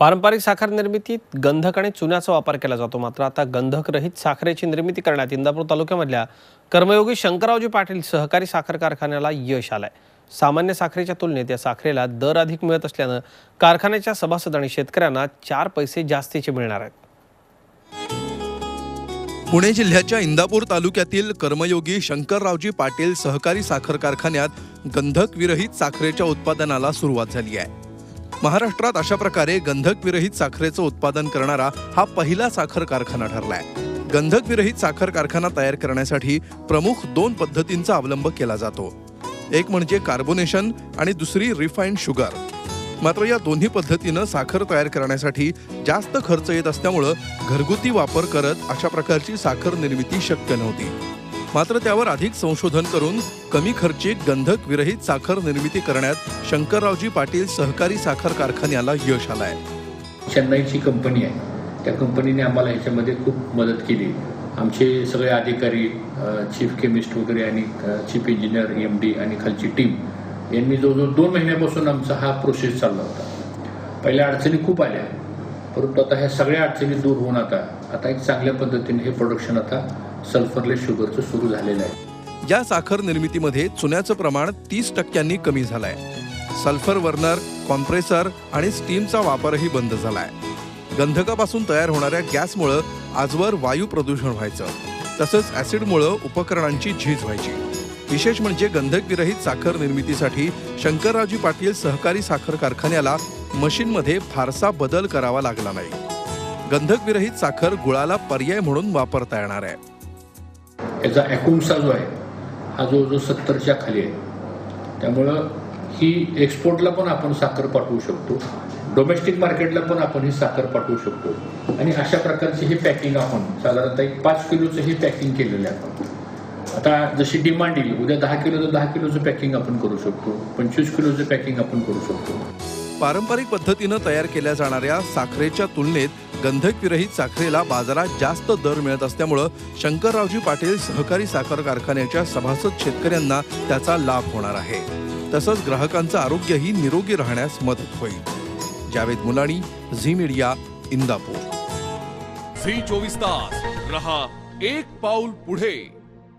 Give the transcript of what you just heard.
पारंपरिक साखर निर्मितीत गंधक आणि चुन्याचा वापर केला जातो. मात्र आता गंधकरहित साखरेची निर्मिती करण्यात इंदापूर तालुक्यामधल्या कर्मयोगी शंकररावजी पाटील सहकारी साखर कारखान्याला यश आलंय. सामान्य साखरेच्या तुलनेत या साखरेला दर अधिक मिळत असल्यानं कारखान्याच्या सभासद आणि शेतकऱ्यांना चार पैसे जास्तीचे मिळणार आहेत. पुणे जिल्ह्याच्या इंदापूर तालुक्यातील कर्मयोगी शंकररावजी पाटील सहकारी साखर कारखान्यात गंधक विरहित साखरेच्या उत्पादनाला सुरुवात झाली आहे. महाराष्ट्रात अशा प्रकारे गंधक विरहित साखरेचं उत्पादन करणारा हा पहिला साखर कारखाना ठरलाय. गंधक विरहित साखर कारखाना तयार करण्यासाठी प्रमुख दोन पद्धतींचा अवलंब केला जातो. एक म्हणजे कार्बोनेशन आणि दुसरी रिफाईंड शुगर मात्र या दोन्ही पद्धतीनं साखर तयार करण्यासाठी जास्त खर्च येत असल्यामुळं घरगुती वापर करत अशा प्रकारची साखर निर्मिती शक्य नव्हती. मात्र त्यावर अधिक संशोधन करून कमी खर्चिक गंधक विरहित साखर निर्मिती करण्यात शंकररावजी पाटील सहकारी साखर कारखान्याला यश आलंय. चेन्नईची कंपनी आहे. त्या कंपनीने आम्हाला याच्यामध्ये खूप मदत केली. आमचे सगळे अधिकारी चीफ केमिस्ट वगैरे आणि चीफ इंजिनियर एम डी आणि खालची टीम यांनी जवळजवळ दोन महिन्यापासून आमचा हा प्रोसेस चालला होता. पहिल्या अडचणी खूप आल्या. परंतु आता ह्या सगळ्या अडचणी दूर होऊन आता आता एक चांगल्या पद्धतीने हे प्रोडक्शन आता सल्फरलेस शुगरचं सुरू झालेलं आहे. या साखर निर्मितीमध्ये चुन्याचं प्रमाण तीस टक्क्यांनी कमी झालंय. सल्फर वर्नर कॉम्प्रेसर आणि स्टीमचा वापरही बंद झालाय. गंधकापासून तयार होणाऱ्या गॅसमुळं आजवर वायू प्रदूषण व्हायचं. तसंच ऍसिडमुळं उपकरणांची झीज व्हायची. विशेष म्हणजे गंधकविरहित साखर निर्मितीसाठी शंकररावजी पाटील सहकारी साखर कारखान्याला मशीनमध्ये फारसा बदल करावा लागला नाही. गंधकविरहित साखर गुळाला पर्याय म्हणून वापरता येणार आहे. याचा ॲकुमसा जो आहे हा जो जो सत्तरच्या खाली आहे. त्यामुळं ही एक्सपोर्टला पण आपण साखर पाठवू शकतो. डोमेस्टिक मार्केटला पण आपण ही साखर पाठवू शकतो. आणि अशा प्रकारचे हे पॅकिंग आपण साधारणतः एक पाच किलोचं हे पॅकिंग केलेलं आहे आपण. आता जशी डिमांड येईल उद्या दहा किलोचं दहा किलोचं पॅकिंग आपण करू शकतो. पंचवीस किलोचं पॅकिंग आपण करू शकतो. पारंपरिक पद्धतीनं तयार केल्या जाणाऱ्या साखरेच्या तुलनेत गंधक विरहित साखरेला बाजारात जास्त दर मिळत असल्यामुळं शंकररावजी पाटील सहकारी साखर कारखान्याच्या सभासद शेतकऱ्यांना त्याचा लाभ होणार आहे. तसंच ग्राहकांचं आरोग्यही निरोगी राहण्यास मदत होईल. Javed Mulani Zee media Indapur. Zee चोवीस तास. रहा एक पाऊल पुढे.